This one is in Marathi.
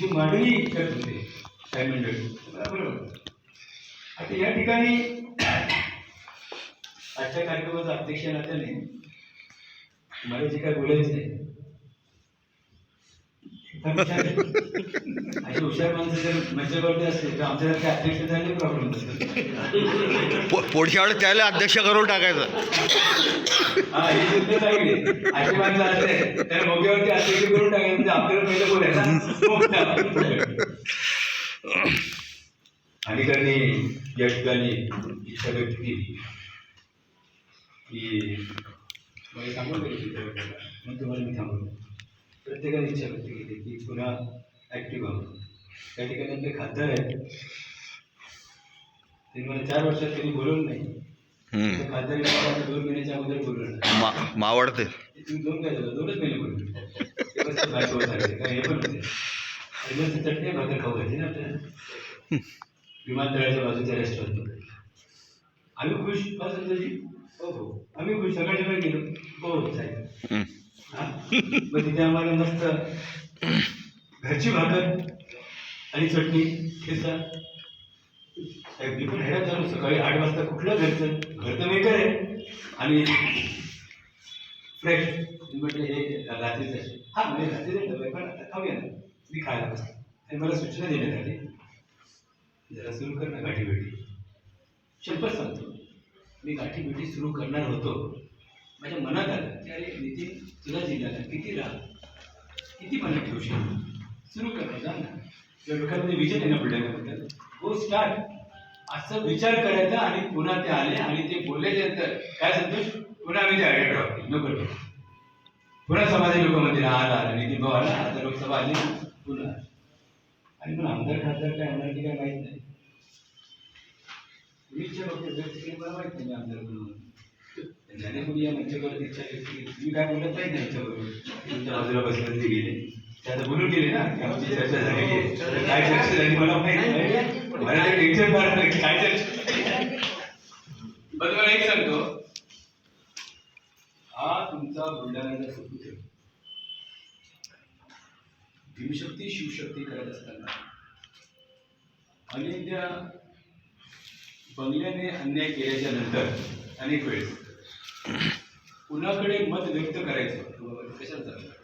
जी मांडणी करत होते काही मंडळी. बरोबर. आता या ठिकाणी आजच्या कार्यक्रमाचं अध्यक्ष नात्याने मला जे काय बोलायचं आहे अशी हुशार माणसं जर मज्जावरती असले तर आमच्यासारखे अध्यक्ष झाले प्रॉब्लेम नसतो पो पुढच्या वेळेस त्याला अध्यक्ष करून टाकायचं. हा ही युद्ध चांगली अशी माणसं असते तर मोग्यावरती अध्यक्ष करून टाकायचं म्हणजे आपल्याला पहिलं बोलायचं. अधिकाऱ्यांनी या ठिकाणी इच्छा व्यक्त केली की मला सांगून. मग तुम्हाला मी थांबवलं प्रत्येकाने इच्छा व्यक्त केली की पुन्हा ॲक्टिव्ह व्हावं. त्या ठिकाणी आपले खासदार आहेत. त्यांनी मला चार वर्षात त्यांनी बोलवलं नाही. खासदारी दोन महिन्याच्या अगोदर बोलवलं. मावडते तुम्ही दोन काय झालं? दोनच महिने ते काय हे पण ती चटणी भाकर खाऊ घातली ना आपल्याला विमानतळाच्या बाजूच्या रेस्टॉरंटमध्ये आम्ही खुश. का संतोषी हो हो. आम्ही खुश. सकाळी सकाळी गेलो. हो साहेब. हा? मग तिथे आम्हाला मस्त घरची भाकर आणि चटणी ठेचा. साहेब मी पण हैराण झालो सकाळी आठ वाजता कुठलं घरचं घर तर मेकर आहे. आणि फ्रेश म्हटलं हे रात्रीचं आहे. हा म्हणजे रात्रीचं डबा पण आता खाऊया ना. मी खायला बसलो. आणि मला सूचना देण्यात आली. जरा सुरू कर ना गाठी भेटी शपथ सांगतो. मी गाठी भेटी सुरू करणार होतो. माझ्या मनात आलं की अरे नितीन तुला जिल्ह्याला किती राह किती मनात ठेवशील सुरू कर ना जा ना विजन आहे ना बुलढाण्याबद्दल हो स्टार्ट असं विचार करायचा आणि पुन्हा ते आले आणि ते बोलल्याच्या नंतर काय संतोष? पुन्हा आम्ही ते आयडिया ड्रॉप केली नको पुन्हा समाधी लोक म्हणतील आला आला नितीन भाऊ आला आता लोकसभा आली पुन्हा. आणि पण आमदार खासदार काय होणार की काय माहीत नाही. वीसच्या बाबतीत व्यक्त माहीत नाही आमदार म्हणून? ज्याने कोणी या मंचावर इच्छा व्यक्त केली मी काय बोलत नाही त्यांच्याबरोबर बाजूला बसले ते गेले. ते आता बोलून गेले ना की आमची चर्चा झालेली आहे. काय चर्चा झाली मला माहीत नाही. मला ते टेन्शन की काय चर्चा. पण तुम्हाला एक सांगतो. हा तुमचा बुलढाण्याचा सुपुत्र भीमशक्ती शिवशक्ती करत असताना अनेकदा बंगल्याने अन्याय केल्याच्यानंतर अनेक वेळेस कुणाकडे मत व्यक्त करायचं? की कशाला